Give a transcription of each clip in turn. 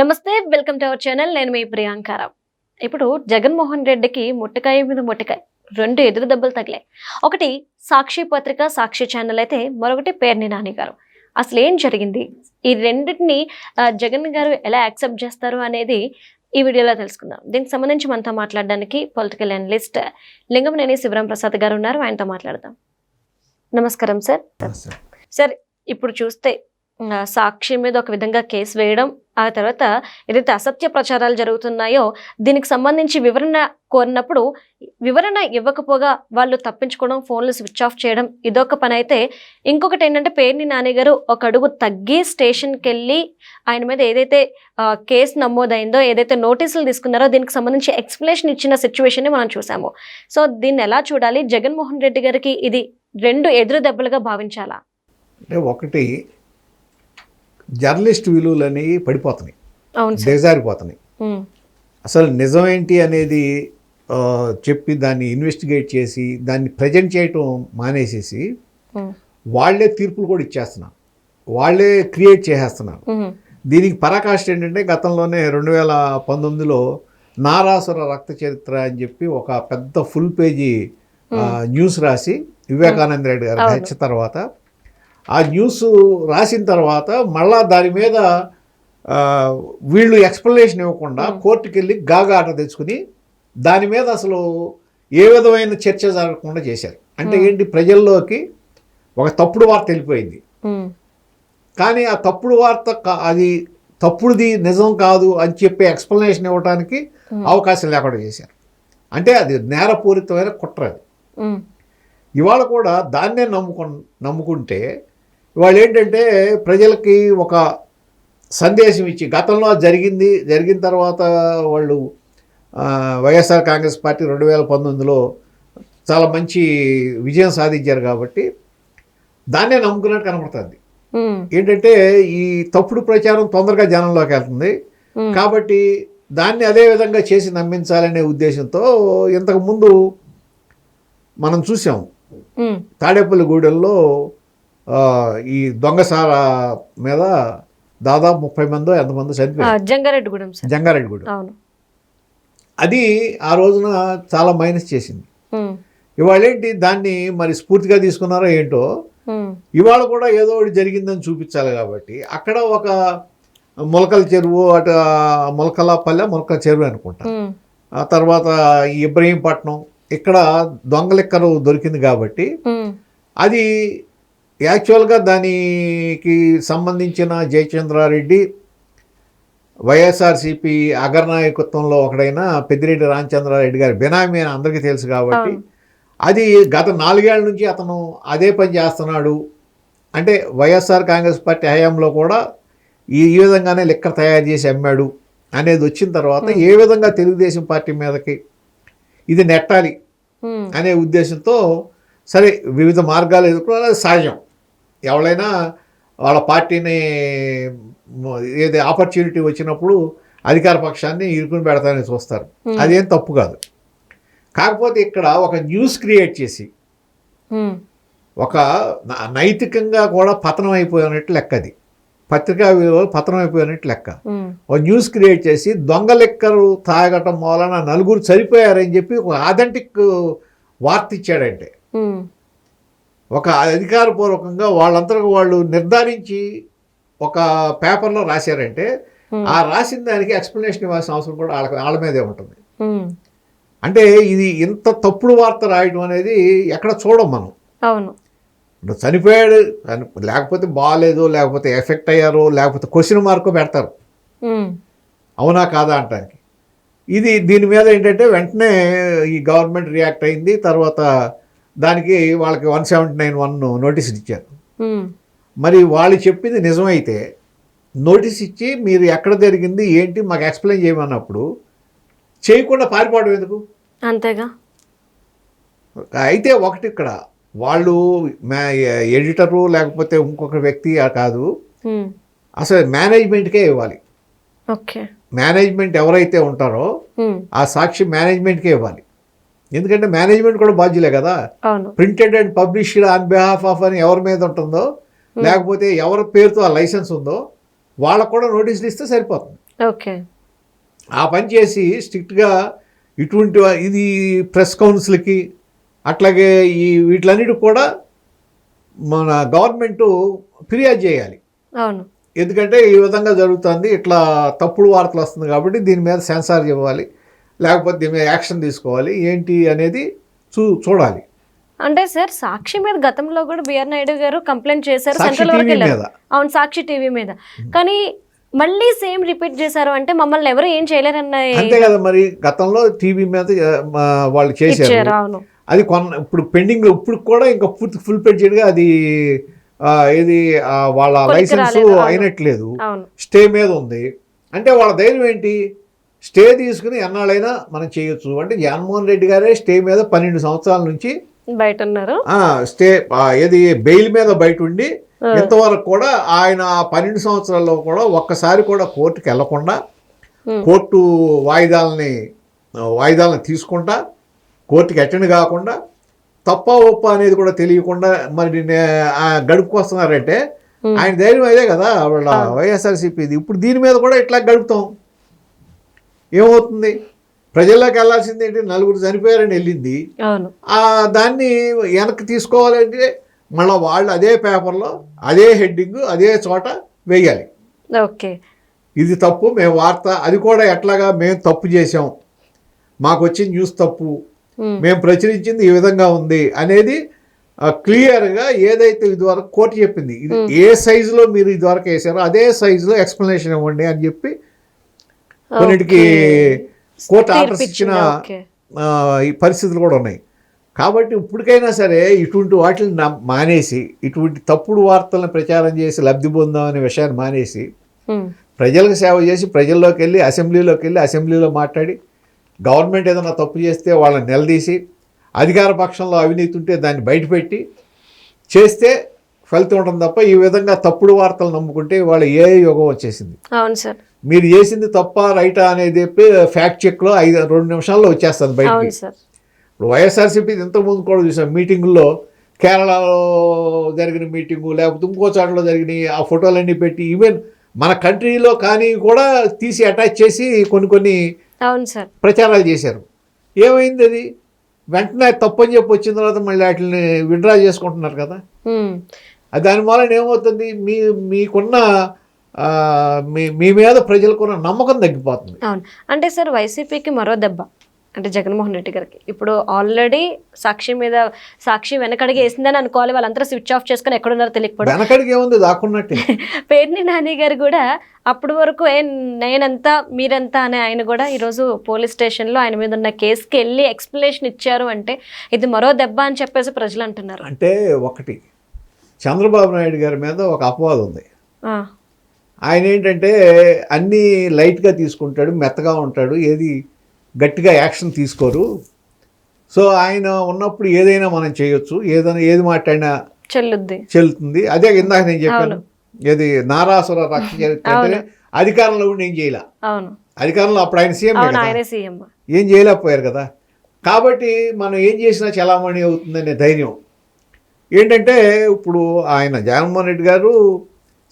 నమస్తే welcome to our channel. నేను మీ ప్రియాంకారావు ఇప్పుడు జగన్మోహన్ రెడ్డికి ముట్టకాయ మీద ముట్టకాయ రెండు ఎదురు దెబ్బలు తగిలాయి. ఒకటి సాక్షి పత్రిక సాక్షి ఛానల్ అయితే మరొకటి పేర్ని నాని గారు. అసలు ఏం జరిగింది? ఈ రెండింటిని జగన్ గారు ఎలా యాక్సెప్ట్ చేస్తారు అనేది ఈ వీడియోలో తెలుసుకుందాం. దీనికి సంబంధించి మనతో మాట్లాడడానికి పొలిటికల్ అనలిస్ట్ లింగమనేని శివరాం ప్రసాద్ గారు ఉన్నారు. ఆయనతో మాట్లాడదాం. నమస్కారం సార్. సార్ ఇప్పుడు చూస్తే సాక్షి మీద ఒక విధంగా కేసు వేయడం ఆ తర్వాత ఏదైతే అసత్య ప్రచారాలు జరుగుతున్నాయో దీనికి సంబంధించి వివరణ కోరినప్పుడు వివరణ ఇవ్వకపోగా వాళ్ళు తప్పించుకోవడం ఫోన్లు స్విచ్ ఆఫ్ చేయడం ఇదొక పని అయితే ఇంకొకటి ఏంటంటే పేర్ని నాని గారు ఒక అడుగు తగ్గి స్టేషన్కి వెళ్ళి ఆయన మీద ఏదైతే కేసు నమోదైందో ఏదైతే నోటీసులు తీసుకున్నారో దీనికి సంబంధించి ఎక్స్ప్లెనేషన్ ఇచ్చిన సిచ్యువేషన్ని మనం చూసాము. సో దీన్ని ఎలా చూడాలి? జగన్మోహన్ రెడ్డి గారికి ఇది రెండు ఎదురు దెబ్బలుగా భావించాలా? అంటే ఒకటి జర్నలిస్ట్ విలువలు అనేవి పడిపోతున్నాయి దిగజారిపోతున్నాయి అసలు నిజం ఏంటి అనేది చెప్పి దాన్ని ఇన్వెస్టిగేట్ చేసి దాన్ని ప్రజెంట్ చేయటం మానేసేసి వాళ్ళే తీర్పులు కూడా ఇచ్చేస్తున్నారు. వాళ్ళే క్రియేట్ చేసేస్తున్నారు. దీనికి పరాకాష్ట ఏంటంటే గతంలోనే రెండు వేల పంతొమ్మిదిలో నారాసుర రక్త చరిత్ర అని చెప్పి ఒక పెద్ద ఫుల్ పేజీ న్యూస్ రాసి వివేకానంద రెడ్డి గారి. హత్య తర్వాత ఆ న్యూస్ రాసిన తర్వాత మళ్ళా దాని మీద వీళ్ళు ఎక్స్ప్లెనేషన్ ఇవ్వకుండా కోర్టుకి వెళ్ళి గాగా ఆట తెచ్చుకుని దాని మీద అసలు ఏ విధమైన చర్చ జరగకుండా చేశారు. అంటే ఏంటి ప్రజల్లోకి ఒక తప్పుడు వార్త వెళ్ళిపోయింది. కానీ ఆ తప్పుడు వార్త అది తప్పుడుది నిజం కాదు అని చెప్పి ఎక్స్ప్లెనేషన్ ఇవ్వడానికి. అవకాశం లేకుండా చేశారు. అంటే అది నేరపూరితమైన కుట్ర అది. ఇవాళ కూడా దాన్నే నమ్ముకు నమ్ముకుంటే ఇవాళ ఏంటంటే ప్రజలకి ఒక సందేశం ఇచ్చి గతంలో జరిగింది జరిగిన తర్వాత వాళ్ళు వైఎస్ఆర్ కాంగ్రెస్ పార్టీ రెండు వేల పంతొమ్మిదిలో చాలా మంచి విజయం సాధించారు కాబట్టి దాన్నే నమ్ముకున్నట్టు కనబడుతుంది. ఏంటంటే ఈ తప్పుడు ప్రచారం తొందరగా జనంలోకి వెళ్తుంది. కాబట్టి దాన్ని అదే విధంగా చేసి నమ్మించాలనే ఉద్దేశంతో ఇంతకు ముందు మనం చూసాం. తాడేపల్లిగూడెంలో ఈ దొంగసార మీద దాదాపు ముప్పై మందో ఎంతమందో చనిపోయారు. జంగారెడ్డిగూడెం సార్. జంగారెడ్డిగూడెం. అవును. అది ఆ రోజున చాలా మైనస్ చేసింది. ఇవాళ ఏంటి దాన్ని మరి స్ఫూర్తిగా తీసుకున్నారో ఏంటో ఇవాళ కూడా ఏదో ఒకటి జరిగిందని చూపించాలి కాబట్టి అక్కడ ఒక మొలకల చెరువు అటు మొలకలపల్లె మొలకల చెరువు అనుకుంటా. ఆ తర్వాత ఈ ఇబ్రహీంపట్నం ఇక్కడ దొంగలెక్కలు దొరికింది కాబట్టి అది యాక్చువల్గా దానికి సంబంధించిన జయచంద్రారెడ్డి వైఎస్ఆర్సిపి అగ్రనాయకత్వంలో ఒకడైన పెద్దిరెడ్డి రామచంద్రారెడ్డి గారి బినామీ అని అందరికీ తెలుసు కాబట్టి. అది గత నాలుగేళ్ళ నుంచి అతను అదే పని చేస్తున్నాడు. అంటే వైఎస్ఆర్ కాంగ్రెస్ పార్టీ హయాంలో కూడా ఈ విధంగానే లెక్కర్ తయారు చేసి అమ్మాడు అనేది వచ్చిన తర్వాత ఏ విధంగా తెలుగుదేశం పార్టీ మీదకి ఇది నెట్టాలి అనే ఉద్దేశంతో సరే వివిధ మార్గాలు ఎదుర్కోవాలి అది సహజం. ఎవరైనా వాళ్ళ పార్టీని ఏది ఆపర్చునిటీ వచ్చినప్పుడు అధికార పక్షాన్ని ఇరుకుని పెడతానని చూస్తారు. అదేం తప్పు కాదు. కాకపోతే ఇక్కడ ఒక న్యూస్ క్రియేట్ చేసి ఒక నైతికంగా కూడా పతనం అయిపోయినట్టు లెక్క అది. పత్రికా పతనం అయిపోయినట్టు లెక్క. ఒక న్యూస్ క్రియేట్ చేసి దొంగ లెక్కలు తాగటం వలన నలుగురు చనిపోయారని చెప్పి ఒక ఆథెంటిక్ వార్త ఇచ్చాడంటే. ఒక అధికారపూర్వకంగా వాళ్ళంతా వాళ్ళు నిర్ధారించి ఒక పేపర్లో రాశారంటే ఆ రాసిన దానికి ఎక్స్ప్లెనేషన్ ఇవ్వాల్సిన అవసరం కూడా వాళ్ళ వాళ్ళ మీదే ఉంటుంది. అంటే ఇది ఇంత తప్పుడు వార్త రాయడం అనేది ఎక్కడ చూడం మనం. అవును. ఇప్పుడు చనిపోయాడు చని- లేకపోతే బాగాలేదు లేకపోతే ఎఫెక్ట్ అయ్యారో లేకపోతే క్వశ్చన్ మార్కు పెడతారు. అవునా కాదా అంటానికి. ఇది దీని మీద ఏంటంటే వెంటనే ఈ గవర్నమెంట్ రియాక్ట్ అయింది తర్వాత దానికి వాళ్ళకి one seventy nine one notice ఇచ్చారు మరి వాళ్ళు చెప్పింది నిజమైతే నోటీస్ ఇచ్చి మీరు ఎక్కడ జరిగింది ఏంటి మాకు ఎక్స్ప్లెయిన్ చేయమన్నప్పుడు చేయకుండా పారిపోవడం ఎందుకు? అంతేగా. అయితే ఒకటి ఇక్కడ వాళ్ళు ఎడిటరు లేకపోతే ఇంకొక వ్యక్తి ఆ కాదు. అసలు మేనేజ్మెంట్కే ఇవ్వాలి. ఓకే. మేనేజ్మెంట్ ఎవరైతే ఉంటారో ఆ సాక్షి మేనేజ్మెంట్కే ఇవ్వాలి. ఎందుకంటే మేనేజ్మెంట్ కూడా బాధ్యులే కదా. Printed and published on behalf of అని ఎవరి మీద ఉంటుందో లేకపోతే ఎవరి పేరుతో ఆ లైసెన్స్ ఉందో వాళ్ళకు కూడా నోటీసులు ఇస్తే సరిపోతుంది. ఓకే. ఆ పని చేసి స్ట్రిక్ట్గా ఇటువంటి ఇది ప్రెస్ కౌన్సిల్కి అట్లాగే ఈ వీటిలన్నిటికి కూడా మన గవర్నమెంట్ ఫిర్యాదు చేయాలి. అవును. ఎందుకంటే ఈ విధంగా జరుగుతుంది ఇట్లా తప్పుడు వార్తలు వస్తుంది కాబట్టి దీని మీద సెన్సార్ ఇవ్వాలి. లేకపోతే దీని యాక్షన్ తీసుకోవాలి ఏంటి అనేది చూ చూడాలి. అంటే సార్ సాక్షి మీద గతంలో కూడా బిఆర్ నాయుడు గారు కంప్లైంట్ చేశారు సెంట్రల్ వరకు వెళ్ళారు. అవును సాక్షి టీవీ మీద. కానీ మళ్ళీ సేమ్ రిపీట్ చేశారు అంటే మమ్మల్ని ఎవరు ఏం చేయలేరన్న అంతే కదా మరి గతంలో టీవీ మీద వాళ్ళు చేశారు. అవును. అది కొన్న ఇప్పుడు పెండింగ్ ఇప్పుడు కూడా ఇంకా పూర్తి ఫుల్ పెడ్జెడ్గా అది ఏది వాళ్ళ లైసెన్స్. అయినట్లేదు. స్టే మీద ఉంది. అంటే వాళ్ళ ధైర్యం ఏంటి? స్టే తీసుకుని ఎన్నాళ్ళైనా మనం చేయొచ్చు అంటే జగన్మోహన్ రెడ్డి గారే స్టే మీద పన్నెండు సంవత్సరాల నుంచి బయట ఉన్నారు స్టే ఏది బెయిల్ మీద బయట ఉండి. ఇంతవరకు కూడా ఆయన ఆ పన్నెండు సంవత్సరాల్లో కూడా ఒక్కసారి కూడా కోర్టుకి వెళ్ళకుండా. కోర్టు వాయిదాలని వాయిదాలను తీసుకుంటా కోర్టుకి అటెండ్ కాకుండా తప్ప ఒప్ప అనేది కూడా తెలియకుండా మరి గడుపుకొస్తున్నారంటే. ఆయన ధైర్యం అదే కదా వాళ్ళ వైఎస్ఆర్సీపీది ఇప్పుడు దీని మీద కూడా ఇట్లా గడుపుతాం ఏమవుతుంది? ప్రజల్లోకి వెళ్ళాల్సింది ఏంటి? నలుగురు చనిపోయారని వెళ్ళింది. దాన్ని వెనక్కి తీసుకోవాలంటే మళ్ళీ వాళ్ళు అదే పేపర్లో అదే హెడ్డింగ్ అదే చోట వేయాలి. ఓకే. ఇది తప్పు మేము వార్త అది కూడా ఎట్లాగా మేము తప్పు చేసాం మాకు వచ్చిన న్యూస్ తప్పు. మేము ప్రచురించింది ఈ విధంగా ఉంది అనేది క్లియర్గా ఏదైతే ఇదివరకు కోర్టు చెప్పింది. ఇది ఏ సైజులో మీరు ఇదివరకు వేసారో అదే సైజులో ఎక్స్ప్లెనేషన్ ఇవ్వండి అని చెప్పి కొన్నిటికి కోర్టు ఆర్డర్స్ ఇచ్చిన ఈ పరిస్థితులు కూడా ఉన్నాయి. కాబట్టి ఇప్పటికైనా సరే ఇటువంటి వాటిని మానేసి ఇటువంటి తప్పుడు వార్తలను ప్రచారం చేసి లబ్ధి పొందాం అనే విషయాన్ని మానేసి. ప్రజలకు సేవ చేసి ప్రజల్లోకి వెళ్ళి అసెంబ్లీలోకి వెళ్ళి అసెంబ్లీలో మాట్లాడి గవర్నమెంట్ ఏదైనా తప్పు చేస్తే వాళ్ళని నిలదీసి అధికార పక్షంలో అవినీతి ఉంటే దాన్ని బయటపెట్టి చేస్తే ఫలితం ఉంటుంది తప్ప ఈ విధంగా తప్పుడు వార్తలు నమ్ముకుంటే వాళ్ళ ఏ యోగం వచ్చేసింది? అవును సార్. మీరు చేసింది తప్ప రైటా అనేది చెప్పి ఫ్యాక్ట్ చెక్లో ఐదు రెండు నిమిషాల్లో వచ్చేస్తుంది బయటికి. ఇప్పుడు వైఎస్ఆర్సీపీ ఇంతకుముందు కూడా చూసాం. మీటింగుల్లో కేరళలో జరిగిన మీటింగు లేకపోతే ఇంకో చోట్ల జరిగిన ఆ ఫోటోలన్నీ పెట్టి ఈవెన్ మన కంట్రీలో కానీ కూడా తీసి అటాచ్ చేసి కొన్ని కొన్ని ప్రచారాలు చేశారు. ఏమైంది అది? వెంటనే తప్పని చెప్పి వచ్చిన తర్వాత మళ్ళీ వాటిని విడ్రా చేసుకుంటున్నారు కదా. దాని వలన ఏమవుతుంది? మీ మీకున్న మీ మీ మీద ప్రజలకున్న నమ్మకం తగ్గిపోతుంది. అవును. అంటే సార్ వైసీపీకి మరో దెబ్బ అంటే జగన్మోహన్ రెడ్డి గారికి. ఇప్పుడు ఆల్రెడీ సాక్షి మీద సాక్షి వెనకడిగి వేసిందని అనుకోవాలి వాళ్ళంతా స్విచ్ ఆఫ్ చేసుకుని ఎక్కడున్నారో తెలియకపోవడం. ఏముంది? దాక్కున్నట్టే. పేర్ని నాని గారు కూడా అప్పటి వరకు ఏ నేనంతా మీరంతా అనే ఆయన కూడా ఈరోజు పోలీస్ స్టేషన్లో ఆయన మీద ఉన్న కేసుకి వెళ్ళి ఎక్స్ప్లెనేషన్ ఇచ్చారు అంటే ఇది మరో దెబ్బ అని చెప్పేసి ప్రజలు అంటున్నారు అంటే ఒకటి చంద్రబాబు నాయుడు గారి మీద ఒక అపవాదం ఉంది. ఆయన ఏంటంటే అన్నీ లైట్గా తీసుకుంటాడు మెత్తగా ఉంటాడు ఏది గట్టిగా యాక్షన్ తీసుకోరు. సో ఆయన ఉన్నప్పుడు ఏదైనా మనం చేయొచ్చు ఏదైనా ఏది మాట్లాడినా చెల్లుద్ది. చెల్లుతుంది. అదే ఇందాక నేను చెప్పాను. ఏది నారాసుర రక్ష చరిత్ర అధికారంలో ఉండి ఏం చేయాల. అధికారంలో అప్పుడు ఆయన సీఎం అవును ఆయనే సీఎం. ఏం చేయలేకపోయారు కదా. కాబట్టి మనం ఏం చేసినా చలామణి అవుతుందనే ధైర్యం. ఏంటంటే ఇప్పుడు ఆయన జగన్మోహన్ రెడ్డి గారు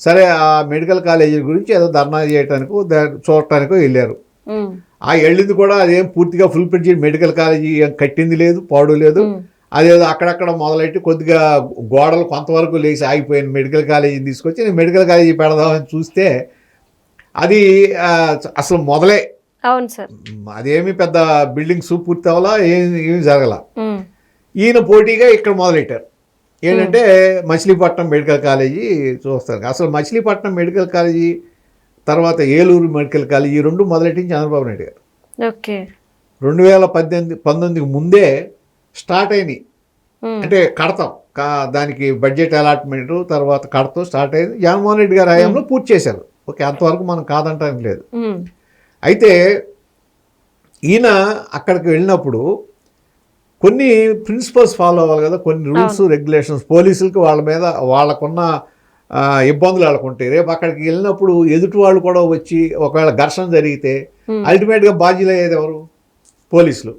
సరే ఆ మెడికల్ కాలేజీ గురించి ఏదో ధర్నా చేయడానికో దా- చూడటానికో వెళ్ళారు. ఆ వెళ్ళింది కూడా అదేం పూర్తిగా ఫుల్ పెట్టి మెడికల్ కాలేజీ కట్టింది లేదు పాడు లేదు. అదేదో అక్కడక్కడ మొదలెట్టి కొద్దిగా గోడలు కొంతవరకు లేచి ఆగిపోయిన మెడికల్ కాలేజీని తీసుకొచ్చి నేను మెడికల్ కాలేజీ పెడదామని చూస్తే అది అసలు మొదలే. అవును సార్. అదేమి పెద్ద బిల్డింగ్స్ పూర్తి అవ్వాలా ఏమి ఏమి జరగల. ఈయన పోటీగా ఇక్కడ మొదలెట్టారు. ఏంటంటే మచిలీపట్నం మెడికల్ కాలేజీ చూస్తారు అసలు మచిలీపట్నం మెడికల్ కాలేజీ తర్వాత ఏలూరు మెడికల్ కాలేజీ ఈ రెండు మొదలెట్టింది చంద్రబాబు నాయుడు గారు. ఓకే. రెండు వేల పద్దెనిమిది పంతొమ్మిదికి ముందే స్టార్ట్ అయినాయి. ఉమ్, అంటే కడతాం. కా- దానికి బడ్జెట్ అలాట్మెంట్ తర్వాత కడతాం స్టార్ట్ అయింది. జగన్మోహన్ రెడ్డి గారి హయాంలో పూర్తి చేశారు. ఓకే అంతవరకు మనం కాదంటానికి లేదు. అయితే ఈయన అక్కడికి వెళ్ళినప్పుడు కొన్ని ప్రిన్సిపల్స్ ఫాలో అవ్వాలి కదా. కొన్ని రూల్స్ రెగ్యులేషన్స్ పోలీసులకి వాళ్ళ మీద వాళ్ళకున్న ఇబ్బందులు వాళ్ళకు ఉంటాయి. రేపు అక్కడికి వెళ్ళినప్పుడు ఎదుటి వాళ్ళు కూడా వచ్చి ఒకవేళ ఘర్షణ జరిగితే. అల్టిమేట్గా బాధ్యులు అయ్యేది ఎవరు? పోలీసులు.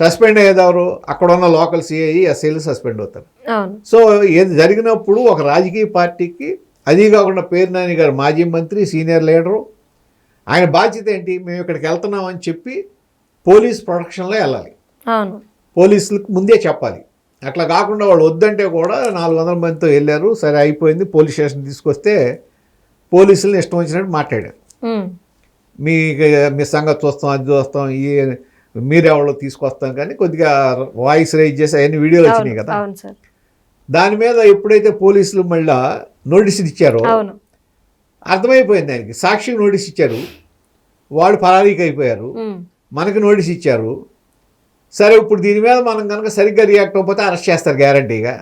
సస్పెండ్ అయ్యేది ఎవరు? అక్కడ ఉన్న లోకల్ సిఐ ఎస్ఐలు సస్పెండ్ అవుతారు. సో ఏది జరిగినప్పుడు ఒక రాజకీయ పార్టీకి అది కాకుండా పేరు నాని గారు మాజీ మంత్రి సీనియర్ లీడరు ఆయన బాధ్యత ఏంటి? మేము ఇక్కడికి వెళ్తున్నామని చెప్పి పోలీస్ ప్రొటెక్షన్లో వెళ్ళాలి. పోలీసులకు ముందే చెప్పాలి. అట్లా కాకుండా వాళ్ళు వద్దంటే కూడా నాలుగు వందల మందితో వెళ్ళారు. సరే అయిపోయింది. పోలీస్ స్టేషన్ తీసుకొస్తే పోలీసులను ఇష్టం వచ్చినట్టు మాట్లాడారు. మీ మీ సంగతి చూస్తాం అది చూస్తాం ఈ మీరెవరో తీసుకొస్తాం కానీ కొద్దిగా వాయిస్ రైజ్ చేసి అవన్నీ వీడియోలు వచ్చినాయి కదా. దాని మీద ఎప్పుడైతే పోలీసులు మళ్ళా నోటీసులు ఇచ్చారో అర్థమైపోయింది ఆయనకి. సాక్షికి నోటీస్ ఇచ్చారు. వాళ్ళు పరారీకి అయిపోయారు మనకి నోటీస్ ఇచ్చారు. సరే ఇప్పుడు దీని మీద మనం కనుక సరిగ్గా రియాక్ట్ అవ్వకపోతే అరెస్ట్ చేస్తారు గ్యారంటీగా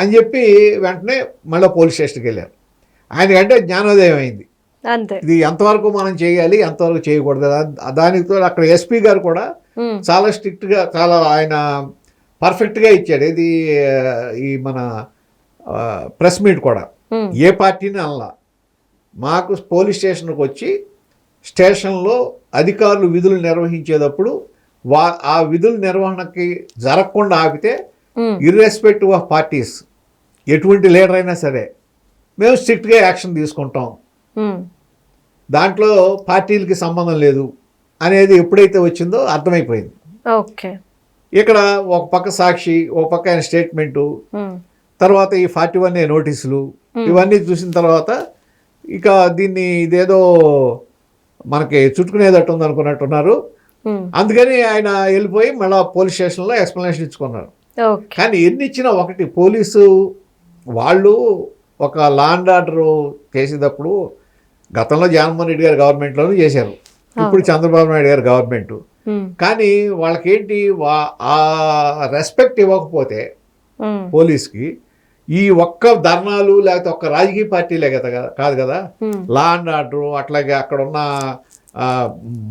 అని చెప్పి వెంటనే మళ్ళీ పోలీస్ స్టేషన్కి వెళ్ళారు. ఆయనకంటే జ్ఞానోదయం అయింది. అంతే. ఇది ఎంతవరకు మనం చేయాలి ఎంతవరకు చేయకూడదు దానితో అక్కడ ఎస్పీ గారు కూడా చాలా స్ట్రిక్ట్గా చాలా ఆయన పర్ఫెక్ట్గా ఇచ్చాడు. ఇది ఈ మన ప్రెస్ మీట్ కూడా. ఏ పార్టీని అనలా. మాకు పోలీస్ స్టేషన్కి వచ్చి స్టేషన్లో అధికారులు విధులు నిర్వహించేటప్పుడు వా ఆ విధుల నిర్వహణకి జరగకుండా ఆపితే ఇర్రెస్పెక్టివ్ ఆఫ్ పార్టీస్ ఎటువంటి లీడర్ అయినా సరే మేము స్ట్రిక్ట్గా యాక్షన్ తీసుకుంటాం. దాంట్లో పార్టీలకి సంబంధం లేదు అనేది ఎప్పుడైతే వచ్చిందో అర్థమైపోయింది. ఓకే. ఇక్కడ ఒక పక్క సాక్షి ఒక పక్క ఆయన స్టేట్మెంటు తర్వాత ఈ ఫార్టీ వన్ ఏ నోటీసులు ఇవన్నీ చూసిన తర్వాత ఇక దీన్ని ఇదేదో మనకి చుట్టుకునేదట్టు ఉంది అనుకున్నట్టున్నారు అందుకని ఆయన వెళ్ళిపోయి మళ్ళీ పోలీస్ స్టేషన్లో ఎక్స్ప్లెనేషన్ ఇచ్చుకున్నారు కానీ ఎన్ని ఇచ్చినా ఒకటి పోలీసు వాళ్ళు ఒక లాండ్ ఆర్డర్ చేసేటప్పుడు గతంలో జగన్మోహన్ రెడ్డి గారి గవర్నమెంట్లోనూ చేశారు. ఇప్పుడు చంద్రబాబు నాయుడు గారి గవర్నమెంట్. ఉమ్, కానీ వాళ్ళకేంటి ఆ రెస్పెక్ట్ ఇవ్వకపోతే ఉమ్, పోలీస్కి ఈ ఒక్క ధర్నాలు లేకపోతే ఒక్క రాజకీయ పార్టీలే కదా కాదు కదా? లా అండ్ ఆర్డర్ అట్లాగే అక్కడ ఉన్న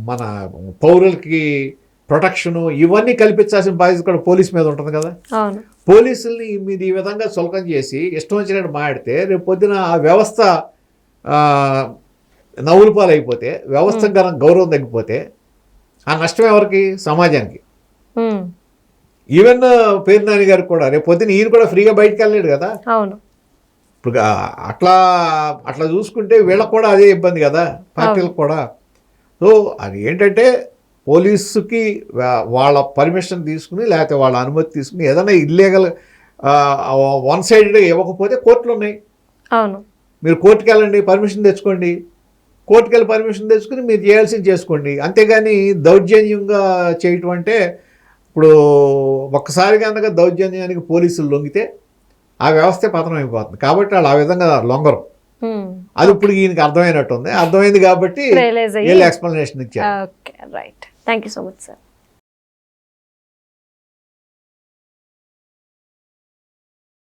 మన పౌరులకి ప్రొటెక్షను ఇవన్నీ కల్పించాల్సిన బాధ్యత కూడా పోలీస్ మీద ఉంటుంది కదా? పోలీసుల్ని మీరు ఈ విధంగా చులకం చేసి ఇష్టం వచ్చినట్టు మాడితే రేపు పొద్దున ఆ వ్యవస్థ నవ్వుల పాలు అయిపోతే వ్యవస్థ కనుక గౌరవం తగ్గిపోతే ఆ నష్టం ఎవరికి? సమాజానికి. ఈవెన్ పేరు నాని గారు కూడా రేపు పొద్దున ఈయన కూడా ఫ్రీగా బయటకు వెళ్ళలేడు కదా? ఇప్పుడు అట్లా అట్లా చూసుకుంటే వీళ్ళకి కూడా అదే ఇబ్బంది కదా? పార్టీలకు కూడా. సో అది ఏంటంటే పోలీసుకి వాళ్ళ పర్మిషన్ తీసుకుని లేకపోతే వాళ్ళ అనుమతి తీసుకుని ఏదైనా ఇల్లీగల్ వన్ సైడెడ్గా ఇవ్వకపోతే కోర్టులు ఉన్నాయి. అవును. మీరు కోర్టుకి వెళ్ళండి పర్మిషన్ తెచ్చుకోండి. కోర్టుకి వెళ్ళి పర్మిషన్ తెచ్చుకుని మీరు చేయాల్సింది చేసుకోండి. అంతేగాని దౌర్జన్యంగా చేయటం అంటే ఇప్పుడు ఒక్కసారి కనుక దౌర్జన్యానికి పోలీసులు లొంగితే ఆ వ్యవస్థే పతనం అయిపోతుంది. కాబట్టి వాళ్ళు ఆ విధంగా లొంగరు. అది ఇప్పుడు ఈయనకి అర్థమైనట్టుంది. అర్థమైంది కాబట్టి ఎక్స్ప్లెనేషన్ ఇచ్చారు. Right thank you so much sir